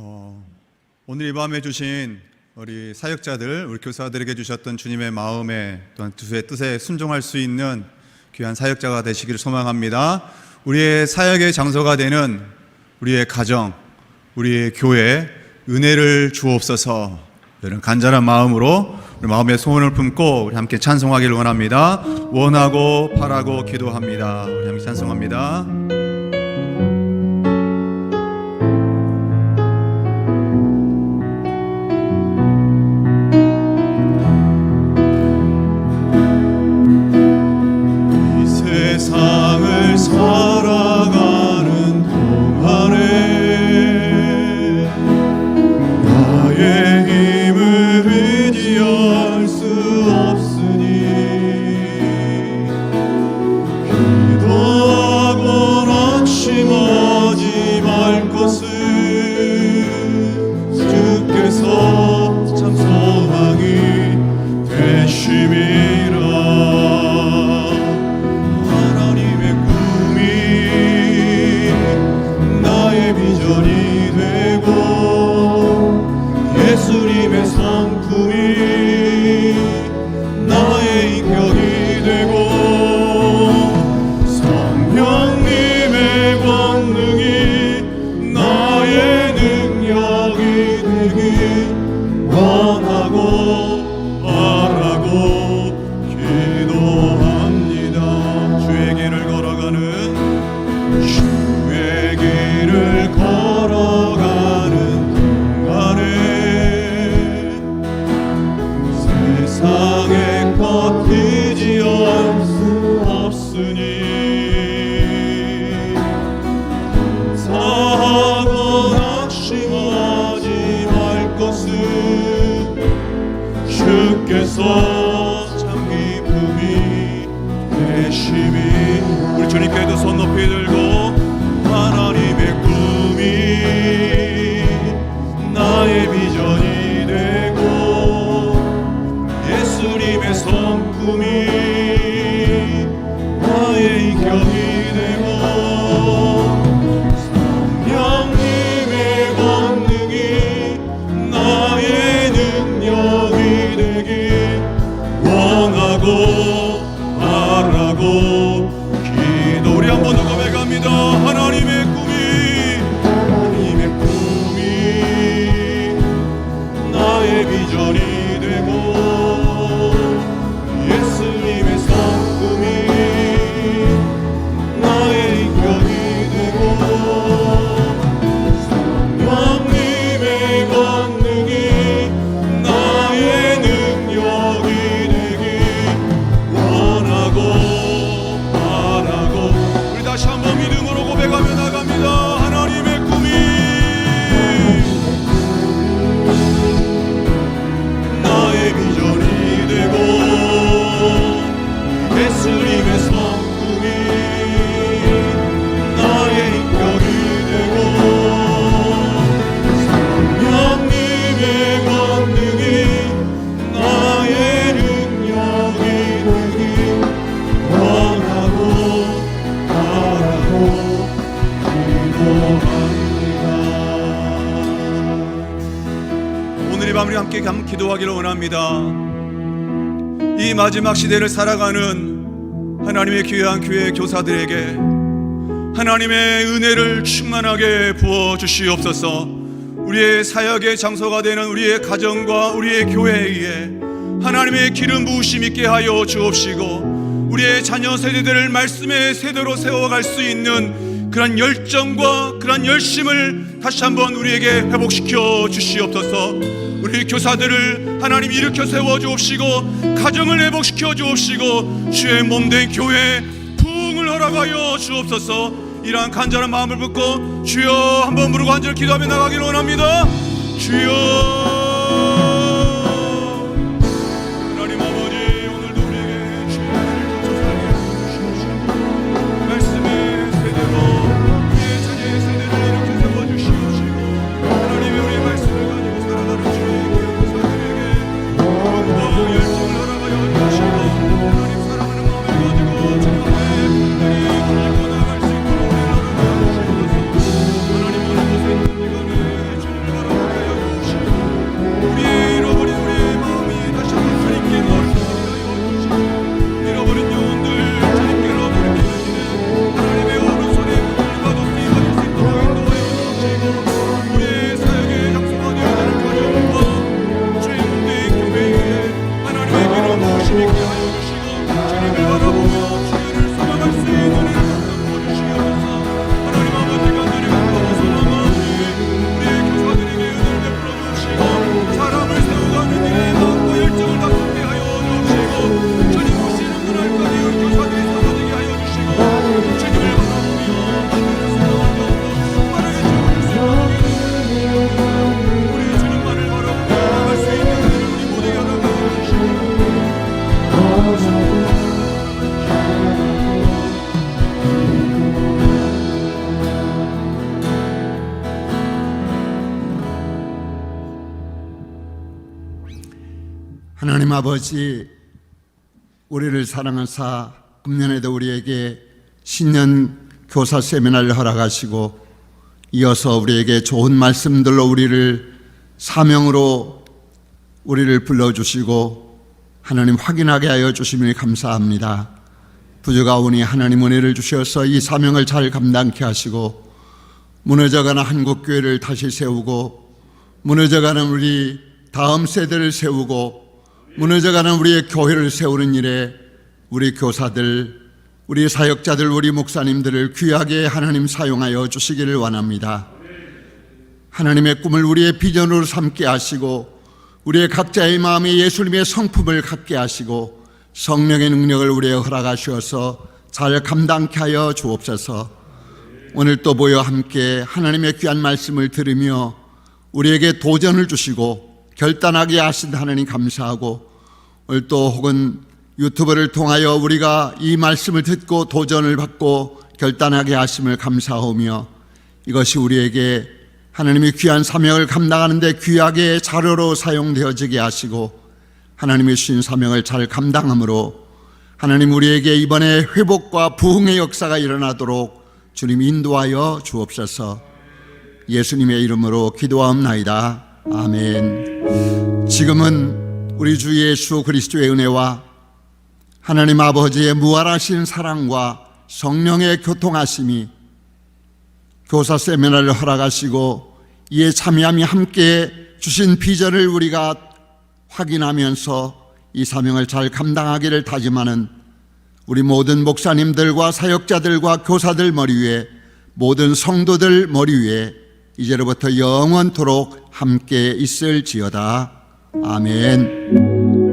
어, 오늘 이 밤에 주신 우리 사역자들, 우리 교사들에게 주셨던 주님의 마음에 또한 주의 뜻에 순종할 수 있는 귀한 사역자가 되시기를 소망합니다. 우리의 사역의 장소가 되는 우리의 가정, 우리의 교회 은혜를 주옵소서. 이런 간절한 마음으로 우리 마음의 소원을 품고 우리 함께 찬송하기를 원합니다. 원하고 바라고 기도합니다. 우리 함께 찬송합니다. 되길 원하고 주 원하고 바라고 기도 우리 한번 더 고백합니다. 하나님의 꿈이 하나님의 꿈이 나의 비전이 되고 기도하기를 원합니다 이 마지막 시대를 살아가는 하나님의 귀한 교회 교사들에게 하나님의 은혜를 충만하게 부어 주시옵소서. 우리의 사역의 장소가 되는 우리의 가정과 우리의 교회에 하나님의 기름 부으심 있게 하여 주옵시고 우리의 자녀 세대들을 말씀의 세대로 세워갈 수 있는 그런 열정과 그런 열심을 다시 한번 우리에게 회복시켜 주시옵소서. 우리 교사들을 하나님 일으켜 세워 주옵시고 가정을 회복시켜 주옵시고 주의 몸된 교회 부흥을 허락하여 주옵소서. 이러한 간절한 마음을 붓고 주여 한번 부르고 한절 기도하며 나가기를 원합니다. 주여 National 하나님 아버지, 우리를 사랑하사 금년에도 우리에게 신년 교사 세미나를 허락하시고 이어서 우리에게 좋은 말씀들로 우리를 사명으로 우리를 불러주시고 하나님 확인하게 하여 주시니 감사합니다. 부족하오니 하나님 은혜를 주셔서 이 사명을 잘 감당케 하시고 무너져가는 한국 교회를 다시 세우고 무너져가는 우리 다음 세대를 세우고 무너져가는 우리의 교회를 세우는 일에 우리 교사들, 우리 사역자들, 우리 목사님들을 귀하게 하나님 사용하여 주시기를 원합니다. 하나님의 꿈을 우리의 비전으로 삼게 하시고 우리의 각자의 마음에 예수님의 성품을 갖게 하시고 성령의 능력을 우리에 허락하셔서 잘 감당케 하여 주옵소서. 오늘 또 모여 함께 하나님의 귀한 말씀을 들으며 우리에게 도전을 주시고 결단하게 하신 하나님 감사하고 오늘 또 혹은 유튜브를 통하여 우리가 이 말씀을 듣고 도전을 받고 결단하게 하심을 감사하며 이것이 우리에게 하나님의 귀한 사명을 감당하는데 귀하게 자료로 사용되어지게 하시고 하나님의 주신 사명을 잘 감당함으로 하나님 우리에게 이번에 회복과 부흥의 역사가 일어나도록 주님 인도하여 주옵소서 예수님의 이름으로 기도하옵나이다. 아멘. 지금은 우리 주 예수 그리스도의 은혜와 하나님 아버지의 무한하신 사랑과 성령의 교통하심이 교사 세미나를 허락하시고 이에 참여함이 함께 주신 비전을 우리가 확인하면서 이 사명을 잘 감당하기를 다짐하는 우리 모든 목사님들과 사역자들과 교사들 머리 위에 모든 성도들 머리 위에 이제로부터 영원토록 함께 있을지어다. 아멘.